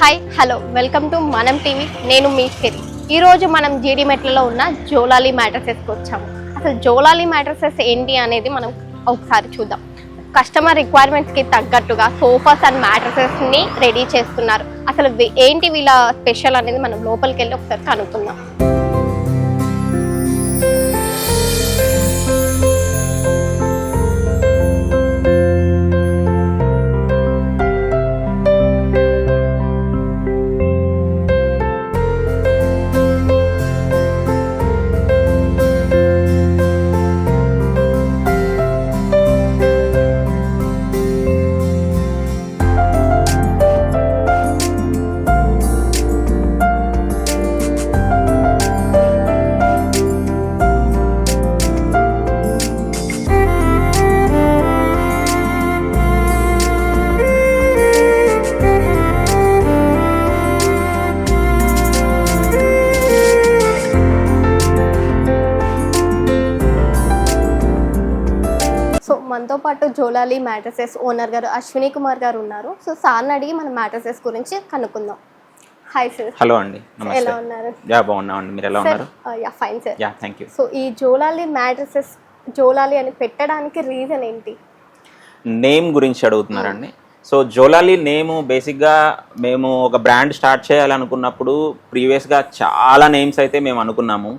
Hi hello welcome to Manam TV. నేను మీ సిరి ఈరోజు మనం జీడి మెట్లలో ఉన్న జోలాలి మ్యాట్రసెస్కి వచ్చాము. అసలు జోలాలి మ్యాట్రసెస్ ఏంటి అనేది మనం ఒకసారి చూద్దాం. కస్టమర్ రిక్వైర్మెంట్స్కి తగ్గట్టుగా సోఫాస్ అండ్ మ్యాట్రసెస్ని రెడీ చేస్తున్నారు. అసలు ఏంటి వీళ్ళ స్పెషల్ అనేది మనం లోపలికి వెళ్ళి ఒకసారి కనుక్కుందాం. జోలాలి మ్యాట్రసెస్ ఓనర్ గారు అశ్విని కుమార్ గారు ఉన్నారు. సో సార్ని అడిగి మనం మ్యాట్రసెస్ గురించి కనుక్కుందాం. హాయ్ సార్ హలో అండి. ఎలా ఉన్నారు? యా బాగున్నామండి. మీరు ఎలా ఉన్నారు? Ya fine sir ya thank you so ఈ జోలాలి మ్యాట్రసెస్ జోలాలి అని పెట్టడానికి రీజన్ ఏంటి? నేమ్ గురించి అడుగుతున్నారండి. సో జోలాలి నేమ్ బేసిక్గా మేము ఒక బ్రాండ్ స్టార్ట్ చేయాలనుకున్నప్పుడు ప్రీవియస్గా చాలా నేమ్స్ అయితే మేము అనుకున్నాము.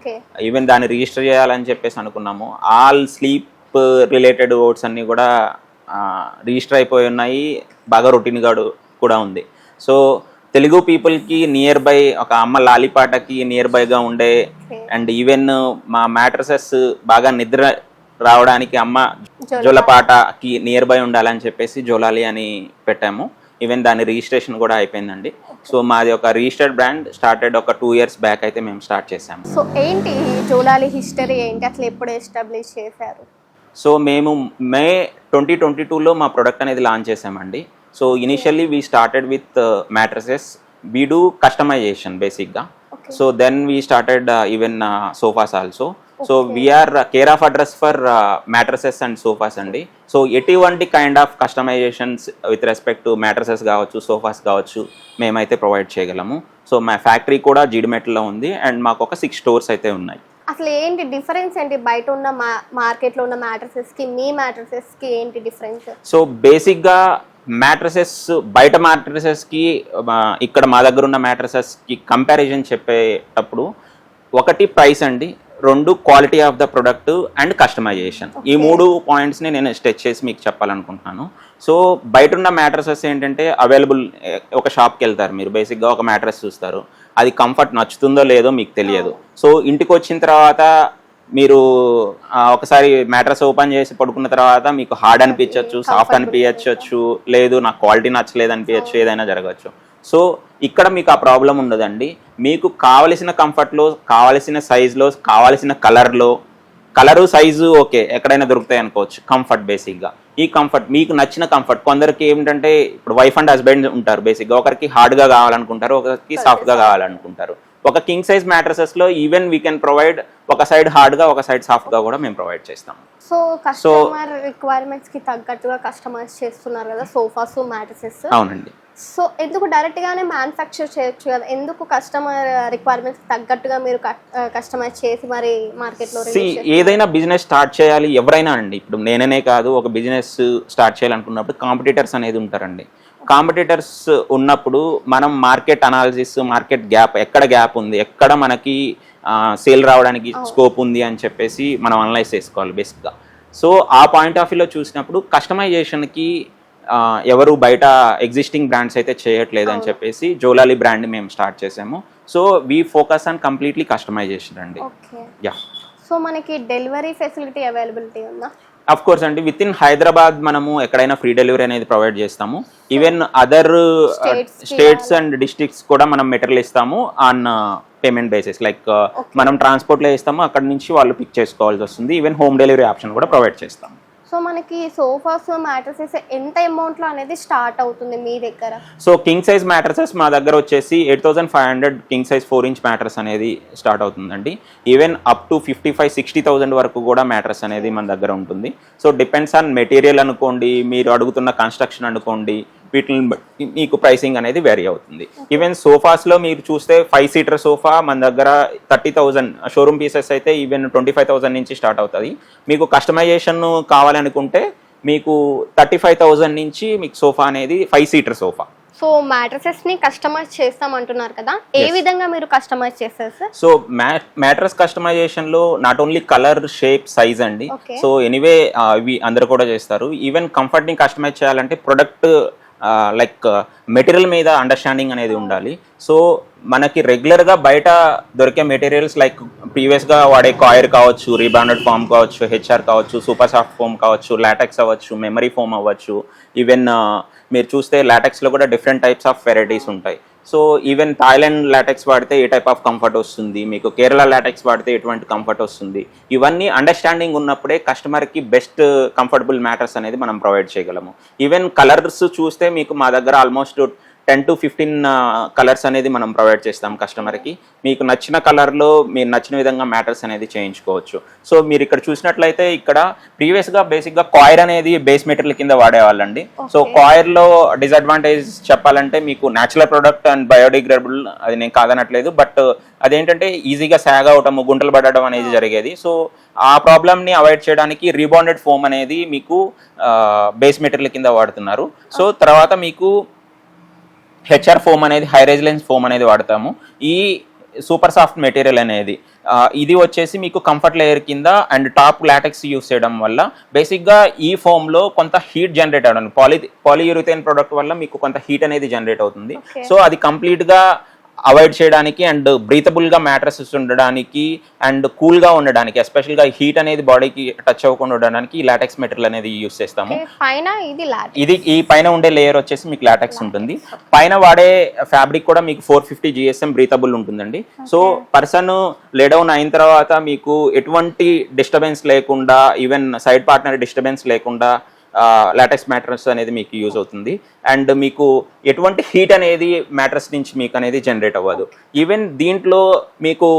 ఈవెన్ దాన్ని రిజిస్టర్ చేయాలని చెప్పేసి అనుకున్నాము. ఆల్ స్లీప్ రిలేటెడ్ వర్డ్స్ అన్నీ కూడా రిజిస్టర్ అయిపోయి ఉన్నాయి. బాగా రొటీన్గా కూడా ఉంది. సో తెలుగు పీపుల్కి నియర్ బై ఒక అమ్మ లాలిపాటకి నియర్ బైగా ఉండే అండ్ ఈవెన్ మా మ్యాట్రసెస్ బాగా నిద్ర రావడానికి అమ్మ జోల- జోలపాటకి నియర్ బై ఉండాలని చెప్పేసి జోలాలి అని పెట్టాము. ఈవెన్ దాని రిజిస్ట్రేషన్ కూడా అయిపోయిందండి. సో మాది ఒక రిజిస్టర్డ్ బ్రాండ్ స్టార్టెడ్ ఒక టూ ఇయర్స్ బ్యాక్ అయితే మేము స్టార్ట్ చేసాము సో ఏంటి జోలాలి హిస్టరీ ఏంటి? అసలు ఎప్పుడు ఎస్టాబ్లిష్ చేశారు? సో మేము మే ట్వంటీ ట్వంటీ టూలో మా ప్రొడక్ట్ అనేది లాంచ్ చేసామండి so initially we started with mattresses we do customisation బేసిక్గా so then we started even sofas also so we're care of address for mattresses and sofas అండి. So ఎటువంటి kind of customisations with respect to mattresses కావచ్చు sofas కావచ్చు మేమైతే provide చేయగలము. So మా factory కూడా జీడిమెట్లో ఉంది. అండ్ మాకు ఒక సిక్స్ స్టోర్స్ అయితే ఉన్నాయి. అసలు ఏంటి డిఫరెన్స్ ఏంటి? బయట ఉన్న మార్కెట్లో ఉన్న మ్యాట్రసెస్కి మీ మ్యాట్రసెస్కి ఏంటి డిఫరెన్స్ సో బేసిక్గా మ్యాట్రసెస్ బయట మ్యాట్రసెస్కి ఇక్కడ మా దగ్గర ఉన్న మ్యాట్రసెస్కి కంపారిజన్ చెప్పేటప్పుడు ఒకటి ప్రైస్ అండి రెండు quality of the product and customisation ఈ. మూడు పాయింట్స్ని నేను స్టెచ్ చేసి మీకు చెప్పాలనుకుంటున్నాను. సో బయట ఉన్న మ్యాట్రసెస్ ఏంటంటే అవైలబుల్ ఒక షాప్కి వెళ్తారు మీరు. బేసిక్గా ఒక మ్యాట్రస్ చూస్తారు. అది కంఫర్ట్ నచ్చుతుందో లేదో మీకు తెలియదు. సో ఇంటికి వచ్చిన తర్వాత మీరు ఒకసారి మ్యాట్రస్ ఓపెన్ చేసి పడుకున్న తర్వాత మీకు హార్డ్ అనిపించవచ్చు సాఫ్ట్ అనిపించవచ్చు లేదు నాకు క్వాలిటీ నచ్చలేదు అనిపించచ్చు ఏదైనా జరగచ్చు సో ఇక్కడ మీకు ఆ ప్రాబ్లం ఉండదండి. మీకు కావలసిన కంఫర్ట్లో కావలసిన సైజులో కావలసిన కలర్లో కలరు సైజు ఓకే ఎక్కడైనా దొరుకుతాయి అనుకోవచ్చు. కంఫర్ట్ బేసిక్గా ఈ కంఫర్ట్ మీకు నచ్చిన కంఫర్ట్ కొందరికి ఏమిటంటే ఇప్పుడు వైఫ్ అండ్ హస్బెండ్ ఉంటారు బేసిక్గా ఒకరికి హార్డ్గా కావాలనుకుంటారు ఒకరికి సాఫ్ట్గా కావాలనుకుంటారు. ఒక కింగ్ సైజ్ మ్యాట్రసెస్లో ఈవెన్ వీ కెన్ ప్రొవైడ్ ఒక సైడ్ హార్డ్గా ఒక సైడ్ సాఫ్ట్గా కూడా మేము ప్రొవైడ్ చేస్తాం. సో కస్టమర్ రిక్వైర్మెంట్స్కి తగ్గట్టుగా కస్టమైజ్ చేస్తున్నారు కదా సోఫాస్ మ్యాట్రసెస్ అవునండి. సో ఎందుకు డైరెక్ట్ గానే మ్యానుఫ్యాక్చర్ చేయొచ్చు కదా? ఎందుకు కస్టమర్ రిక్వైర్మెంట్స్ తగ్గట్టుగా మీరు కస్టమైజ్ చేసి మరి మార్కెట్లో సి ఏదైనా బిజినెస్ స్టార్ట్ చేయాలి ఎవరైనా అండి. ఇప్పుడు నేననే కాదు ఒక బిజినెస్ స్టార్ట్ చేయాలనుకున్నప్పుడు కాంపిటీటర్స్ అనేది ఉంటారండి. కాంపిటీటర్స్ ఉన్నప్పుడు మనం మార్కెట్ అనాలిసిస్ మార్కెట్ గ్యాప్ ఎక్కడ గ్యాప్ ఉంది ఎక్కడ మనకి సేల్ రావడానికి స్కోప్ ఉంది అని చెప్పేసి మనం అనలైజ్ చేసుకోవాలి బేసిక్గా సో ఆ పాయింట్ ఆఫ్ వ్యూలో చూసినప్పుడు కస్టమైజేషన్కి ఎవరు బయట ఎగ్జిస్టింగ్ బ్రాండ్స్ అయితే చేయట్లేదు అని చెప్పేసి జోలాలి బ్రాండ్ మేము స్టార్ట్ చేసాము. So we focus on completely customisation అండి. యా సో మనకి డెలివరీ ఫెసిలిటీ అవైలబిలిటీ ఉందా? అఫ్ కోర్స్ అండి విత్ ఇన్ హైదరాబాద్ మనము ఎక్కడైనా ఫ్రీ డెలివరీ అనేది ప్రొవైడ్ చేస్తాము. Even other states and districts కూడా మనం మెటీరియల్ ఇస్తాము ఆన్ పేమెంట్ బేసిస్ లైక్ మనం ట్రాన్స్పోర్ట్లో ఇస్తాము అక్కడ నుంచి వాళ్ళు పిక్ చేసుకోవాల్సి వస్తుంది. ఈవెన్ హోమ్ డెలివరీ ఆప్షన్ కూడా ప్రొవైడ్ చేస్తాము. సో మనకి సోఫాస్ మ్యాట్రసెస్ ఎంత అమౌంట్లో అనేది స్టార్ట్ అవుతుంది మీ దగ్గర? సో కింగ్ సైజ్ మ్యాట్రసెస్ మా దగ్గర వచ్చేసి eight thousand five hundred king size four inch mattress అనేది స్టార్ట్ అవుతుందండి. Even up to fifty five sixty thousand వరకు కూడా మ్యాట్రస్ అనేది మన దగ్గర ఉంటుంది. సో డిపెండ్స్ ఆన్ మెటీరియల్ అనుకోండి మీరు అడుగుతున్న కన్స్ట్రక్షన్ అనుకోండి వీటిని బట్టి మీకు ప్రైసింగ్ అనేది వేరీ అవుతుంది. ఈవెన్ సోఫాస్లో మీరు చూస్తే ఫైవ్ సీటర్ సోఫా మన దగ్గర థర్టీ థౌజండ్ షోరూమ్ పీసెస్ అయితే ఈవెన్ ట్వంటీ ఫైవ్ థౌసండ్ నుంచి స్టార్ట్ అవుతుంది. మీకు కస్టమైజేషన్ కావాలనుకుంటే మీకు థర్టీ ఫైవ్ థౌజండ్ నుంచి మీకు సోఫా అనేది ఫైవ్ సీటర్ సోఫా సో మ్యాట్రసెస్ని కస్టమైజ్ చేస్తాం అంటున్నారు కదా? ఏ విధంగా మీరు కస్టమైజ్ చేస్తారు sir so mat mattress కస్టమైజేషన్లో not only colour shape size అండి. సో ఎనీవే ఇవి అందరు కూడా చేస్తారు. ఈవెన్ కంఫర్ట్ని కస్టమైజ్ చేయాలంటే ప్రొడక్ట్ లైక్ మెటీరియల్ uh, మీద అండర్స్టాండింగ్ అనేది ఉండాలి. సో మనకి రెగ్యులర్గా బయట దొరికే మెటీరియల్స్ లైక్ ప్రీవియస్గా వాడే కాయర్ కావచ్చు రీబాండెడ్ ఫామ్ కావచ్చు హెచ్ఆర్ కావచ్చు సూపర్ సాఫ్ట్ ఫోమ్ కావచ్చు లాటెక్స్ అవ్వచ్చు మెమరీ ఫోమ్ అవ్వచ్చు. ఈవెన్ uh, మీరు చూస్తే లాటెక్స్లో కూడా డిఫరెంట్ టైప్స్ ఆఫ్ వెరైటీస్ ఉంటాయి. సో ఈవెన్ థాయిలాండ్ లాటెక్స్ వాడితే ఏ టైప్ ఆఫ్ కంఫర్ట్ వస్తుంది? మీకు కేరళ లాటెక్స్ వాడితే ఎటువంటి కంఫర్ట్ వస్తుంది? ఇవన్నీ అండర్స్టాండింగ్ ఉన్నప్పుడే కస్టమర్కి బెస్ట్ కంఫర్టబుల్ మ్యాటర్స్ అనేది మనం ప్రొవైడ్ చేయగలము. ఈవెన్ కలర్స్ చూస్తే మీకు మా దగ్గర almost ten to fifteen colours అనేది మనం ప్రొవైడ్ చేస్తాం కస్టమర్కి. మీకు నచ్చిన కలర్లో మీరు నచ్చిన విధంగా మ్యాటర్స్ అనేది చేయించుకోవచ్చు. సో మీరు ఇక్కడ చూసినట్లయితే ఇక్కడ ప్రీవియస్గా బేసిక్గా కాయిర్ అనేది బేస్ మెటీరియల్ కింద వాడేవాళ్ళండి. సో. కాయిర్లో డిసడ్వాంటేజ్ చెప్పాలంటే మీకు న్యాచురల్ ప్రొడక్ట్ అండ్ బయోడిగ్రేడబుల్ అది నేను కాదనట్లేదు. బట్ అదేంటంటే ఈజీగా సాగ్ అవటము గుంటలు పడడం అనేది జరిగేది. సో ఆ ప్రాబ్లమ్ని అవాయిడ్ చేయడానికి రీబాండెడ్ ఫోమ్ అనేది మీకు బేస్ మెటీరియల్ కింద వాడుతున్నారు. సో తర్వాత మీకు హెచ్ఆర్ ఫోమ్ అనేది హై రెజిలెన్స్ ఫోమ్ అనేది వాడతాము ఈ సూపర్ సాఫ్ట్ మెటీరియల్ అనేది ఇది వచ్చేసి మీకు కంఫర్ట్ లేయర్ కింద అండ్ టాప్ లాటెక్స్ యూస్ చేయడం వల్ల బేసిక్గా ఈ ఫోమ్లో కొంత హీట్ జనరేట్ అవడం పాలి పాలియూరిథేన్ ప్రోడక్ట్ వల్ల మీకు కొంత హీట్ అనేది జనరేట్ అవుతుంది. సో అది కంప్లీట్గా అవాయిడ్ చేయడానికి అండ్ బ్రీతబుల్గా మ్యాట్రసెస్ ఉండడానికి అండ్ కూల్గా ఉండడానికి ఎస్పెషల్గా హీట్ అనేది బాడీకి టచ్ అవ్వకుండా ఉండడానికి ఈ లాటెక్స్ మెటీరియల్ అనేది యూస్ చేస్తాము. పైన ఇది ఇది ఈ పైన ఉండే లేయర్ వచ్చేసి మీకు లాటెక్స్ ఉంటుంది. పైన వాడే ఫ్యాబ్రిక్ కూడా మీకు ఫోర్ ఫిఫ్టీ జిఎస్ఎం బ్రీతబుల్ ఉంటుందండి. సో పర్సన్ లేడౌన్ అయిన తర్వాత మీకు ఎటువంటి డిస్టర్బెన్స్ లేకుండా ఈవెన్ సైడ్ పార్ట్నర్ డిస్టర్బెన్స్ లేకుండా లాటెక్స్ మ్యాట్రస్ అనేది మీకు యూజ్ అవుతుంది. అండ్ మీకు ఎటువంటి హీట్ అనేది మ్యాట్రస్ నుంచి మీకు అనేది జనరేట్ అవ్వదు. ఈవెన్ దీంట్లో మీకు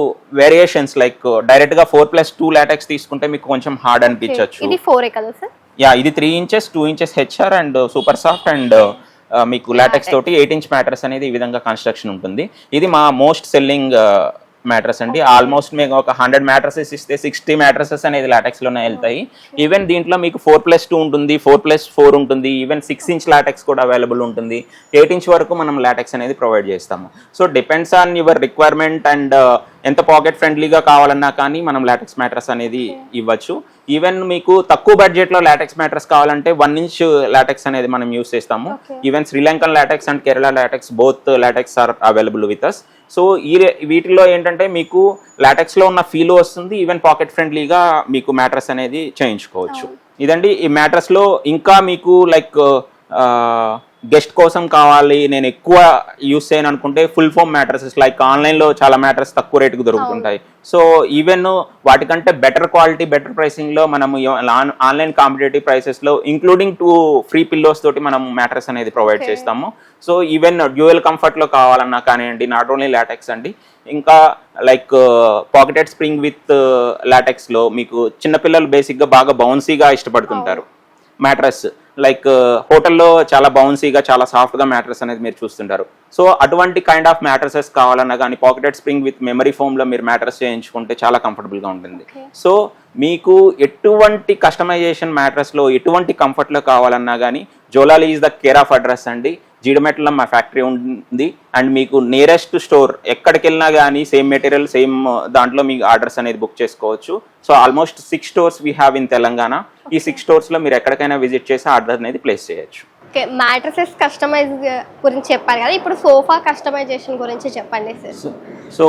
వేరియేషన్స్ లైక్ డైరెక్ట్గా ఫోర్ ప్లస్ టూ లాటెక్స్ తీసుకుంటే మీకు కొంచెం హార్డ్ అనిపించవచ్చు ఇది ఫోరే కదా సార్ యా ఇది three inches two inches HR and super soft and మీకు లాటెక్స్ తోటి ఎయిట్ ఇంచ్ మ్యాట్రస్ అనేది ఈ విధంగా కన్స్ట్రక్షన్ ఉంటుంది. ఇది మా మోస్ట్ సెల్లింగ్ మ్యాట్రస్ అండి. ఆల్మోస్ట్ మీకు ఒక హండ్రెడ్ మ్యాట్రసెస్ ఇస్తే సిక్స్టీ మ్యాట్రసెస్ అనేది లాటెక్స్లోనే వెళ్తాయి. ఈవెన్ దీంట్లో మీకు ఫోర్ ప్లస్ టూ ఉంటుంది ఫోర్ ప్లస్ ఫోర్ ఉంటుంది ఈవెన్ సిక్స్ ఇంచ్ లాటెక్స్ కూడా అవైలబుల్ ఉంటుంది. ఎయిట్ ఇంచ్ వరకు మనం లాటెక్స్ అనేది ప్రొవైడ్ చేస్తాము. So depends on your requirement and ఎంత పాకెట్ ఫ్రెండ్లీగా కావాలన్నా కానీ మనం లాటెక్స్ మ్యాట్రస్ అనేది ఇవ్వచ్చు. ఈవెన్ మీకు తక్కువ బడ్జెట్లో లాటెక్స్ మ్యాట్రస్ కావాలంటే వన్ ఇంచ్ లాటెక్స్ అనేది మనం యూస్ చేస్తాము. Even Sri Lankan latex and Kerala latex both latex are available with us so ఈ వీటిలో ఏంటంటే మీకు లాటెక్స్లో ఉన్న ఫీల్ వస్తుంది ఈవెన్ పాకెట్ ఫ్రెండ్లీగా మీకు మ్యాట్రస్ అనేది చేయించుకోవచ్చు. ఇదండి ఈ మ్యాట్రస్లో ఇంకా మీకు లైక్ గెస్ట్ కోసం కావాలి నేను ఎక్కువ యూస్ చేయను అనుకుంటే ఫుల్ ఫోమ్ మ్యాట్రసెస్ లైక్ ఆన్లైన్లో చాలా మ్యాట్రస్ తక్కువ రేటుకు దొరుకుతుంటాయి. సో ఈవెన్ వాటికంటే బెటర్ క్వాలిటీ బెటర్ ప్రైసింగ్లో మనము ఆన్లైన్ కాంపిటేటివ్ ప్రైసెస్లో ఇంక్లూడింగ్ టూ ఫ్రీ పిల్లోస్ తోటి మనం మ్యాట్రస్ అనేది ప్రొవైడ్. చేస్తాము. సో ఈవెన్ డ్యూయల్ కంఫర్ట్లో కావాలన్నా కానివ్వండి నాట్ ఓన్లీ లాటెక్స్ అండి ఇంకా లైక్ పాకెటెడ్ స్ప్రింగ్ విత్ లాటెక్స్లో మీకు చిన్నపిల్లలు బేసిక్గా బాగా బౌన్సీగా ఇష్టపడుతుంటారు. మ్యాట్రస్ లైక్ హోటల్లో చాలా బౌన్సీగా చాలా సాఫ్ట్గా మ్యాట్రస్ అనేది మీరు చూస్తుంటారు. సో అటువంటి కైండ్ ఆఫ్ మ్యాట్రసెస్ కావాలన్నా కానీ పాకెటెడ్ స్ప్రింగ్ విత్ మెమరీ ఫోమ్లో మీరు మ్యాట్రస్ చేయించుకుంటే చాలా కంఫర్టబుల్గా ఉంటుంది. సో మీకు ఎటువంటి కస్టమైజేషన్ మ్యాట్రస్లో ఎటువంటి కంఫర్ట్లో కావాలన్నా కానీ Jolali is the care of address అండి. జీడిమెట్లో మా ఫ్యాక్టరీ ఉంది. అండ్ మీకు నియరెస్ట్ స్టోర్ ఎక్కడికి వెళ్ళినా కానీ సేమ్ మెటీరియల్ సేమ్ దాంట్లో మీకు ఆర్డర్స్ అనేది బుక్ చేసుకోవచ్చు. So almost six stores we have in Telangana ఈ సిక్స్ స్టోర్స్లో మీరు ఎక్కడికైనా విజిట్ చేసి ఆర్డర్ అనేది ప్లేస్ చేయొచ్చు. ఓకే మ్యాట్రసెస్ కస్టమైజ్ గురించి చెప్పారు కదా? ఇప్పుడు సోఫా కస్టమైజేషన్ గురించి చెప్పండి sir so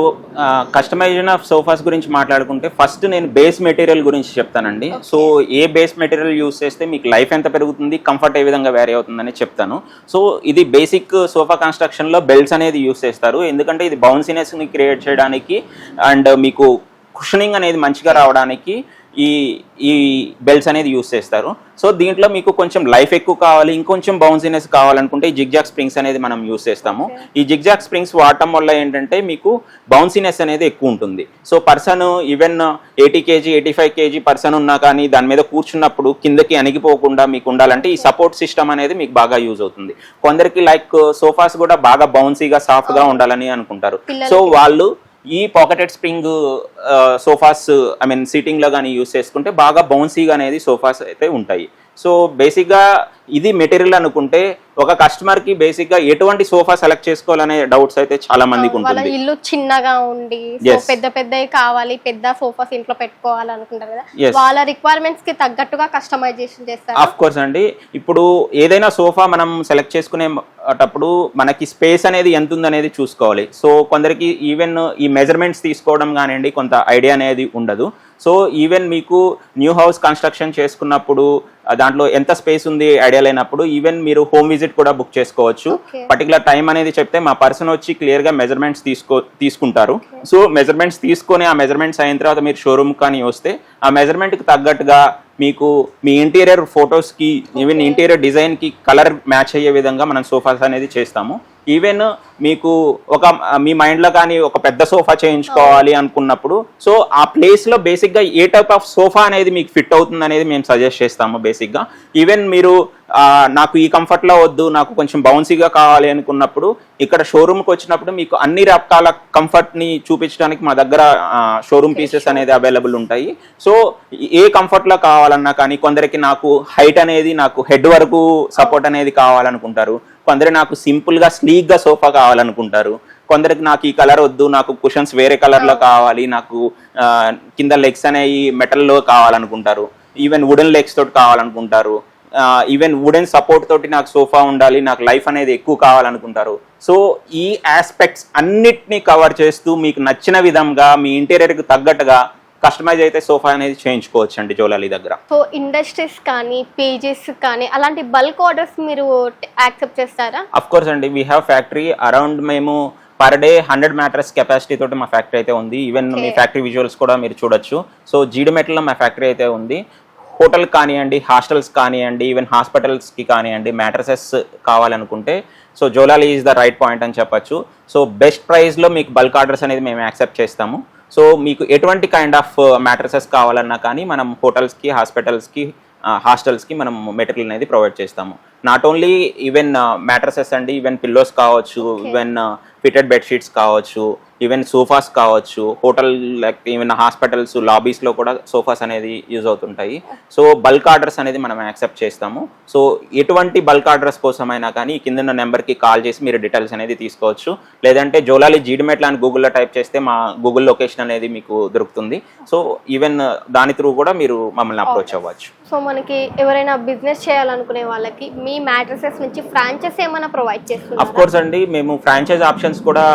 customisation of sofas గురించి మాట్లాడుకుంటే ఫస్ట్ నేను బేస్ మెటీరియల్ గురించి చెప్తానండి. సో ఏ బేస్ మెటీరియల్ యూస్ చేస్తే మీకు లైఫ్ ఎంత పెరుగుతుంది కంఫర్ట్ ఏ విధంగా వేరీ అవుతుందని చెప్తాను. సో ఇది బేసిక్ సోఫా కన్స్ట్రక్షన్లో బెల్ట్స్ అనేది యూస్ చేస్తారు. ఎందుకంటే ఇది బౌన్సీనెస్ని క్రియేట్ చేయడానికి అండ్ మీకు కుషనింగ్ అనేది మంచిగా రావడానికి ఈ ఈ బెల్ట్స్ అనేది యూస్ చేస్తారు. సో దీంట్లో మీకు కొంచెం లైఫ్ ఎక్కువ కావాలి ఇంకొంచెం బౌన్సీనెస్ కావాలనుకుంటే ఈ జిగ్జాక్ స్ప్రింగ్స్ అనేది మనం యూస్ చేస్తాము. ఈ జిగ్జాక్ స్ప్రింగ్స్ వాడటం వల్ల ఏంటంటే మీకు బౌన్సీనెస్ అనేది ఎక్కువ ఉంటుంది. So person even eighty KG eighty five KG person ఉన్నా కానీ దాని మీద కూర్చున్నప్పుడు కిందకి అణిగిపోకుండా మీకు ఉండాలంటే ఈ సపోర్ట్ సిస్టమ్ అనేది మీకు బాగా యూజ్ అవుతుంది. కొందరికి లైక్ సోఫాస్ కూడా బాగా బౌన్సీగా సాఫ్ట్గా ఉండాలని అనుకుంటారు. సో వాళ్ళు ఈ pocketed spring sofas I mean సీటింగ్లో కానీ యూస్ చేసుకుంటే బాగా బౌన్సీగా అనేది సోఫాస్ అయితే ఉంటాయి. సో బేసిక్గా ఇది మెటీరియల్ అనుకుంటే ఒక కస్టమర్కి బేసిక్గా ఎటువంటి సోఫా సెలెక్ట్ చేసుకోవాలనే డౌట్స్ అయితే చాలా మందికి ఉంటుంది. ఇల్లు చిన్నగా ఉండి. పెద్ద పెద్దవి కావాలి పెద్ద సోఫాస్ ఇంట్లో పెట్టుకోవాలి అనుకుంటారు కదా. వాళ్ళ రిక్వైర్మెంట్స్కి తగ్గట్టుగా కస్టమైజేషన్ చేస్తారు? ఆఫ్ కోర్స్ అండి. ఇప్పుడు ఏదైనా సోఫా మనం సెలెక్ట్ చేసుకునేటప్పుడు మనకి స్పేస్ అనేది ఎంత ఉందనేది చూసుకోవాలి. సో కొందరికి ఈవెన్ ఈ మెజర్మెంట్స్ తీసుకోవడం కానివ్వండి కొంత ఐడియా అనేది ఉండదు. సో ఈవెన్ మీకు న్యూ హౌస్ కన్స్ట్రక్షన్ చేసుకున్నప్పుడు దాంట్లో ఎంత స్పేస్ ఉంది ఐడియా లేనప్పుడు ఈవెన్ మీరు హోమ్ విజిట్ కూడా బుక్ చేసుకోవచ్చు. పర్టికులర్ టైం అనేది చెప్తే మా పర్సన్ వచ్చి క్లియర్గా మెజర్మెంట్స్ తీసుకో తీసుకుంటారు. సో మెజర్మెంట్స్ తీసుకొని ఆ మెజర్మెంట్స్ అయిన తర్వాత మీరు షోరూమ్ కానీ వస్తే ఆ మెజర్మెంట్కి తగ్గట్టుగా మీకు మీ ఇంటీరియర్ ఫొటోస్కి ఈవెన్ ఇంటీరియర్ డిజైన్కి కలర్ మ్యాచ్ అయ్యే విధంగా మనం సోఫాస్ అనేది చేస్తాము. ఈవెన్ మీకు ఒక మీ మైండ్లో కానీ ఒక పెద్ద సోఫా చేయించుకోవాలి అనుకున్నప్పుడు సో ఆ ప్లేస్లో బేసిక్గా ఏ టైప్ ఆఫ్ సోఫా అనేది మీకు ఫిట్ అవుతుంది అనేది మేము సజెస్ట్ చేస్తాము బేసిక్గా. ఈవెన్ మీరు నాకు ఈ కంఫర్ట్లో వద్దు నాకు కొంచెం బౌన్సీగా కావాలి అనుకున్నప్పుడు ఇక్కడ షోరూమ్కి వచ్చినప్పుడు మీకు అన్ని రకాల కంఫర్ట్ని చూపించడానికి మా దగ్గర షోరూమ్ పీసెస్ అనేది అవైలబుల్ ఉంటాయి. సో ఏ కంఫర్ట్లో కావాలన్నా కానీ కొందరికి నాకు హైట్ అనేది నాకు హెడ్ వరకు సపోర్ట్ అనేది కావాలనుకుంటారు. కొందరు నాకు సింపుల్గా స్లీక్గా సోఫా కావాలనుకుంటారు. కొందరికి నాకు ఈ కలర్ వద్దు నాకు కుషన్స్ వేరే కలర్లో కావాలి నాకు కింద లెగ్స్ అనేవి మెటల్లో కావాలనుకుంటారు. ఈవెన్ వుడెన్ లెగ్స్ తోటి కావాలనుకుంటారు. ఈవెన్ వుడెన్ సపోర్ట్ తోటి నాకు సోఫా ఉండాలి నాకు లైఫ్ అనేది ఎక్కువ కావాలనుకుంటారు. సో ఈ ఆస్పెక్ట్స్ అన్నిటినీ కవర్ చేస్తూ మీకు నచ్చిన విధంగా మీ ఇంటీరియర్కి తగ్గట్టుగా కస్టమైజ్ అయితే సోఫా అనేది చేయించుకోవచ్చు అండి జోలాలి దగ్గర. సో ఇండస్ట్రీస్ కానీ పేజెస్ కానీ అలాంటి బల్క్ ఆర్డర్స్ మీరు యాక్సెప్ట్ చేస్తారా? అఫ్ కోర్స్ అండి. వీ హ్యావ్ ఫ్యాక్టరీ అరౌండ్ మేము per day hundred mattresses capacity తోటి మా ఫ్యాక్టరీ అయితే ఉంది. ఈవెన్ మీ. ఫ్యాక్టరీ విజువల్స్ కూడా మీరు చూడొచ్చు. సో జీడిమెట్లో మా ఫ్యాక్టరీ అయితే ఉంది. హోటల్ కానివ్వండి హాస్టల్స్ కానివ్వండి ఈవెన్ హాస్పిటల్స్కి కానివ్వండి మ్యాట్రసెస్ కావాలనుకుంటే సో జోలాలి ఈజ్ ద రైట్ పాయింట్ అని చెప్పొచ్చు. సో బెస్ట్ ప్రైస్లో మీకు బల్క్ ఆర్డర్స్ అనేది మేము యాక్సెప్ట్ చేస్తాము. సో మీకు ఎటువంటి కైండ్ ఆఫ్ మ్యాట్రసెస్ కావాలన్నా కానీ మనం హోటల్స్కి హాస్పిటల్స్కి హాస్టల్స్కి మనం మెటీరియల్ అనేది ప్రొవైడ్ చేస్తాము. నాట్ ఓన్లీ ఈవెన్ మ్యాట్రసెస్ అండి ఈవెన్ పిల్లోస్ కావచ్చు. ఈవెన్ ఫిటెడ్ బెడ్షీట్స్ కావచ్చు ఈవెన్ సోఫాస్ కావచ్చు హోటల్ లైక్ ఈవెన్ హాస్పిటల్స్ లాబీస్లో కూడా సోఫాస్ అనేది యూజ్ అవుతుంటాయి. సో బల్క్ ఆర్డర్స్ అనేది మనం యాక్సెప్ట్ చేస్తాము. సో ఎటువంటి బల్క్ ఆర్డర్స్ కోసమైనా కానీ కింద ఉన్న నెంబర్కి కాల్ చేసి మీరు డీటెయిల్స్ అనేది తీసుకోవచ్చు. లేదంటే జోలాలి జీడిమెట్ల అని గూగుల్లో టైప్ చేస్తే మా గూగుల్ లొకేషన్ అనేది మీకు దొరుకుతుంది. సో ఈవెన్ దాని త్రూ కూడా మీరు మమ్మల్ని అప్రోచ్ అవ్వచ్చు. సో మనకి ఎవరైనా బిజినెస్ చేయాలనుకునే వాళ్ళకి మీ మ్యాట్రసెస్ నుంచి ఫ్రాంచైజ్ ఏమైనా ప్రొవైడ్ అఫ్ చేస్తున్నారు కోర్స్ అండి. మేము ఫ్రాంచైజ్ ఆప్షన్స్ కూడా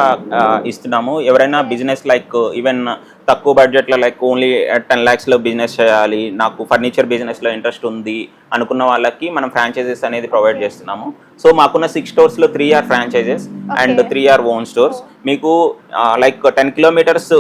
ఇస్తున్నాము. ఎవరైనా బిజినెస్ లైక్ ఈవెన్ తక్కువ బడ్జెట్లో లైక్ ఓన్లీ టెన్ ల్యాక్స్లో బిజినెస్ చేయాలి నాకు ఫర్నిచర్ బిజినెస్లో ఇంట్రెస్ట్ ఉంది అనుకున్న వాళ్ళకి మనం ఫ్రాంచైజెస్ అనేది ప్రొవైడ్ చేస్తున్నాము సో మాకున్న six స్టోర్స్లో three are franchises and. Three are own stores మీకు లైక్ టెన్ కిలోమీటర్స్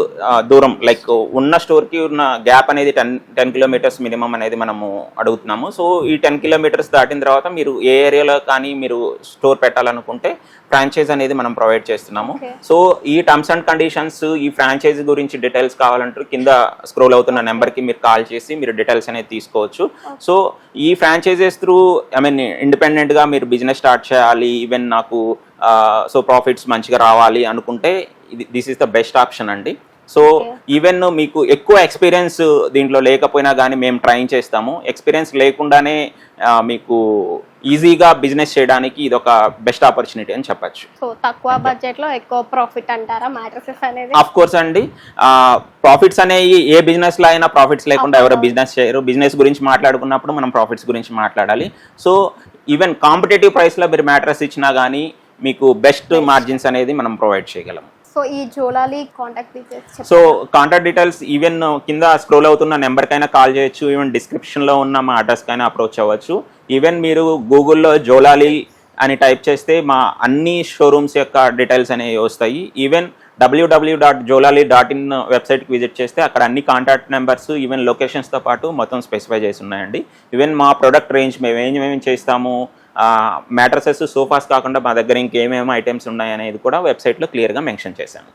దూరం లైక్ ఉన్న స్టోర్కి ఉన్న గ్యాప్ అనేది టెన్ టెన్ కిలోమీటర్స్ మినిమం అనేది మనము అడుగుతున్నాము సో ఈ టెన్ కిలోమీటర్స్ దాటిన తర్వాత మీరు ఏ ఏరియాలో కానీ మీరు స్టోర్ పెట్టాలనుకుంటే ఫ్రాంచైజ్ అనేది మనం ప్రొవైడ్ చేస్తున్నాము. సో ఈ టర్మ్స్ అండ్ కండిషన్స్ ఈ ఫ్రాంచైజ్ గురించి డీటెయిల్స్ కావాలంటే కింద స్క్రోల్ అవుతున్న నెంబర్కి మీరు కాల్ చేసి మీరు డీటెయిల్స్ అనేది తీసుకోవచ్చు. సో ఈ ఫ్రాంచైజెస్ త్రూ ఐ మీన్ ఇండిపెండెంట్గా మీరు బిజినెస్ స్టార్ట్ చేయాలి ఈవెన్ నాకు సో ప్రాఫిట్స్ మంచిగా రావాలి అనుకుంటే ఇది this is the best option అండి. సో. ఈవెన్ మీకు ఎక్కువ ఎక్స్పీరియన్స్ దీంట్లో లేకపోయినా కానీ మేము ట్రైన్ చేస్తాము. ఎక్స్పీరియన్స్ లేకుండానే మీకు ఈజీగా బిజినెస్ చేయడానికి ఇది ఒక బెస్ట్ ఆపర్చునిటీ అని చెప్పచ్చు. సో తక్కువ బడ్జెట్లో ఎక్కువ ప్రాఫిట్ అంటారా మ్యాట్రసెస్ అనేది? ఆఫ్ కోర్స్ అండి. ప్రాఫిట్స్ అనేవి ఏ బిజినెస్లో అయినా ప్రాఫిట్స్ లేకుండా ఎవరో. బిజినెస్ చేయరు. బిజినెస్ గురించి మాట్లాడుకున్నప్పుడు మనం ప్రాఫిట్స్ గురించి మాట్లాడాలి. సో ఈవెన్ కాంపిటేటివ్ ప్రైస్లో మీరు మ్యాట్రస్ ఇచ్చినా కానీ మీకు బెస్ట్ మార్జిన్స్ అనేది మనం ప్రొవైడ్ చేయగలం. సో ఈ Jolali contact details so contact details even కింద స్క్రోల్ అవుతున్న నెంబర్కైనా కాల్ చేయొచ్చు. ఈవెన్ డిస్క్రిప్షన్లో ఉన్న మా అడ్రస్కైనా అప్రోచ్ అవ్వచ్చు. ఈవెన్ మీరు గూగుల్లో జోలాలి అని టైప్ చేస్తే మా అన్ని షోరూమ్స్ యొక్క డీటెయిల్స్ అనేవి వస్తాయి. Even W W dot Jolali dot in వెబ్సైట్కి విజిట్ చేస్తే అక్కడ అన్ని కాంటాక్ట్ నెంబర్స్ ఈవెన్ లొకేషన్స్తో పాటు మొత్తం స్పెసిఫై చేసి ఉన్నాయండి. ఈవెన్ మా ప్రొడక్ట్ రేంజ్ మేము ఏం మేము చేస్తాము మ్యాట్రసెస్ సోఫాస్ కాకుండా మా దగ్గర ఇంకేమేమి ఐటమ్స్ ఉన్నాయి అనేది కూడా వెబ్సైట్లో క్లియర్గా మెన్షన్ చేశాను.